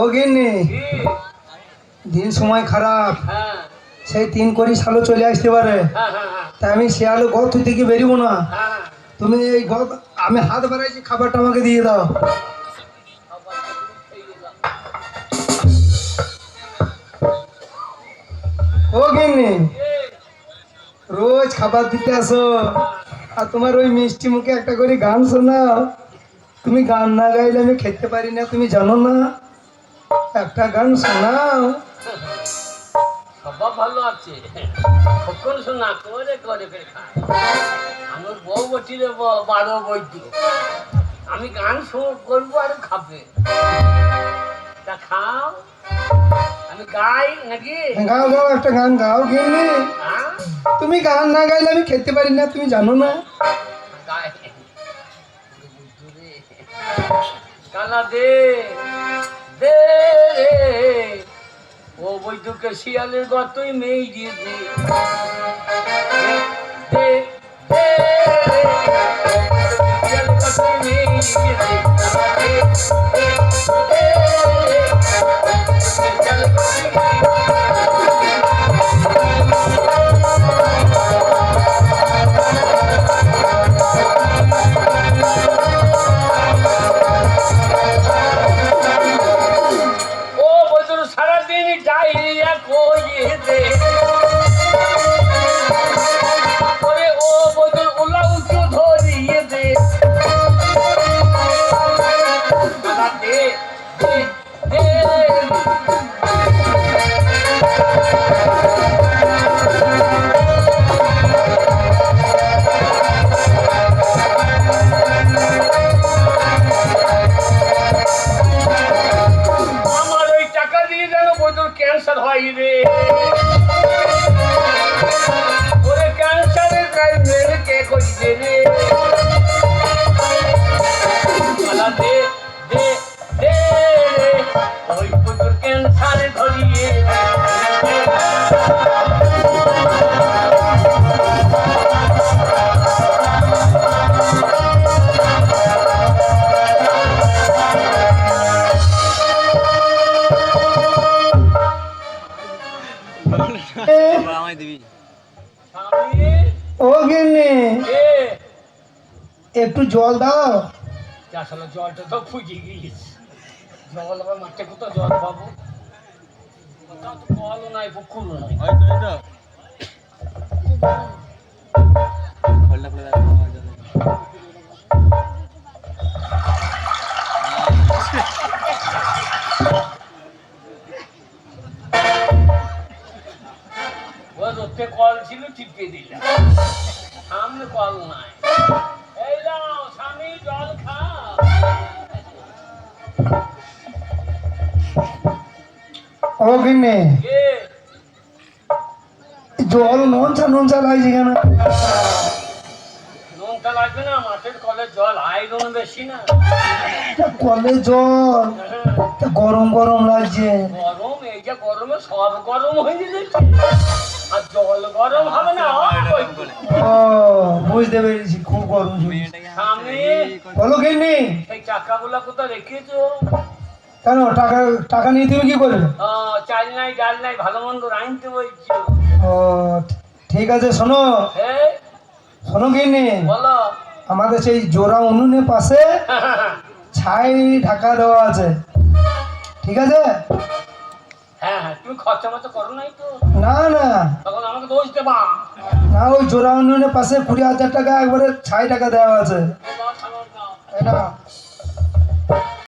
ও গিন্নি দিন সময় খারাপ। হ্যাঁ। সেই তিন করি সালো চলে আসতে পারে। হ্যাঁ হ্যাঁ তাই আমি শেয়ালে ঘর থেকে বেরিব না। তুমি এই ঘর আমি হাত বাড়াইছি খাবারটা আমাকে দিয়ে দাও। ও গিন্নি রোজ খাবার দিতে আসো। আর তোমার ওই মিষ্টি মুখে একটা করে গান শোনাও। তুমি গান না গাইলে আমি খেতে পারি না তুমি জানো না। একটা গান শোনাও। সবাব ভালো আছে। কখন শোনা করে করে করে খায়। আমার বউ বারো বইটি আমি গান করব আর খাবে। তা খাও। আমি গাই নাকি? গাও গাও একটা গান গাও হ্যাঁ? তুমি গান না গাইলে আমি খেতে পারি না তুমি জানো না। কালা দে। দে। ও বৈদ্যুকে শিয়ালের গতই মেয়ে দিয়ে দে দে দে রে শিয়ালের গতই মেয়ে দিয়ে একটু জল দাও। আসলে জলটা তো ফুজিয়ে গিয়েছে। জল আবার মাঠে কোথাও জল পাবো? কোথাও তো কলও নাই পুকুরও নাই। ও রোতে কল ছিল টিপকে দিলাম। সামনে কল নাই। এই স্বামী জল খাও এ জল ননচা লাগছে কেন? নুনটা লাগবে না মাঠের কলের জল আয়রন বেশি না। কলে জল গরম গরম লাগছে। গরম এই যে গরমে সব গরম হয়ে যাচ্ছে আর জল গরম হবে না ও বুঝতে পেরেছি খুব গরম। সামনে বলো গিন্নি। এই টাকাগুলো কোথায় রেখেছো? কেন টাকা টাকা নিয়ে তুমি কি করবে চাল নাই ডাল নাই ভালো মন্দ রাঁধতে বলছি। ও ঠিক আছে শোনো। হ্যাঁ? শোনো গিন্নি। বলো। আমাদের সেই জোড়া উনুনের পাশে ছাই ঢাকা দেওয়া আছে। ঠিক আছে? হ্যাঁ হ্যাঁ তুমি খরচা মতো করো নাই তো। না না। তখন আমাকে দোষ দেবা। না ওই জোড়া পাশে কুড়ি হাজার টাকা একবারে ছাই টাকা দেওয়া আছে। এটা